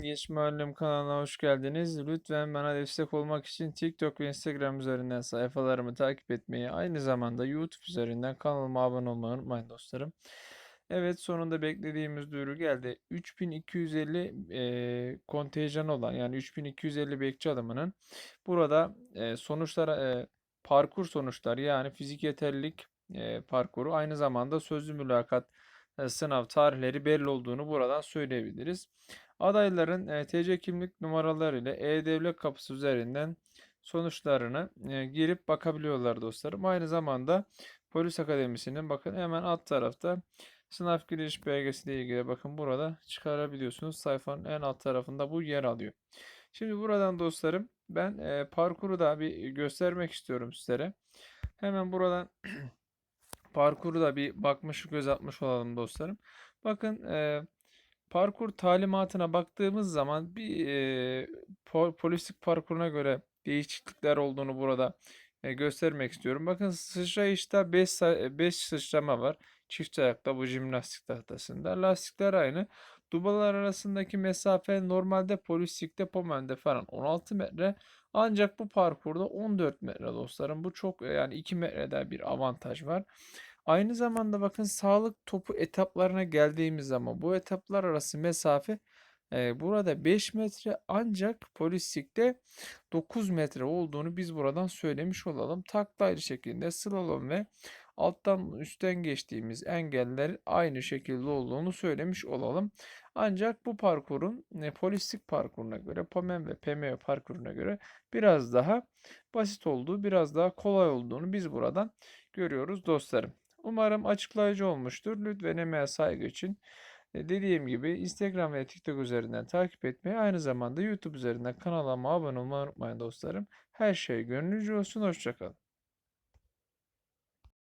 Genç Muallim kanalına hoş geldiniz. Lütfen bana destek olmak için TikTok ve Instagram üzerinden sayfalarımı takip etmeyi, aynı zamanda YouTube üzerinden kanalıma abone olmayı unutmayın dostlarım. Evet sonunda beklediğimiz duyuru geldi. 3250 e, kontenjan olan yani 3250 bekçi adamının burada e, sonuçlara e, parkur sonuçları yani fizik yeterlilik e, parkuru aynı zamanda sözlü mülakat sınav tarihleri belli olduğunu buradan söyleyebiliriz. Adayların e, TC kimlik numaraları ile E-Devlet kapısı üzerinden sonuçlarını e, girip bakabiliyorlar dostlarım. Aynı zamanda Polis Akademisi'nin bakın hemen alt tarafta sınav giriş belgesi ile ilgili bakın burada çıkarabiliyorsunuz. Sayfanın en alt tarafında bu yer alıyor. Şimdi buradan dostlarım ben e, parkuru da bir göstermek istiyorum sizlere. Hemen buradan parkuru da bir bakmış göz atmış olalım dostlarım. Bakın e, parkur talimatına baktığımız zaman bir e, po- polislik parkuruna göre değişiklikler olduğunu burada e, göstermek istiyorum. Bakın sıçrayışta 5 5 sıçrama var. Çift ayakta bu jimnastik tahtasında. Lastikler aynı. Dubalar arasındaki mesafe normalde polislikte Pomen'de falan 16 metre. Ancak bu parkurda 14 metre dostlarım. Bu çok yani 2 metrede bir avantaj var. Aynı zamanda bakın sağlık topu etaplarına geldiğimiz zaman bu etaplar arası mesafe e, burada 5 metre ancak polislikte 9 metre olduğunu biz buradan söylemiş olalım. Takla ayrı şekilde slalom ve alttan üstten geçtiğimiz engeller aynı şekilde olduğunu söylemiş olalım. Ancak bu parkurun e, polislik parkuruna göre, POMEN ve PMO parkuruna göre biraz daha basit olduğu, biraz daha kolay olduğunu biz buradan görüyoruz dostlarım. Umarım açıklayıcı olmuştur. Lütfen emeğe saygı için e, dediğim gibi Instagram ve TikTok üzerinden takip etmeyi aynı zamanda YouTube üzerinden kanalıma abone olmayı unutmayın dostlarım. Her şey gönlünüzce olsun. Hoşçakalın.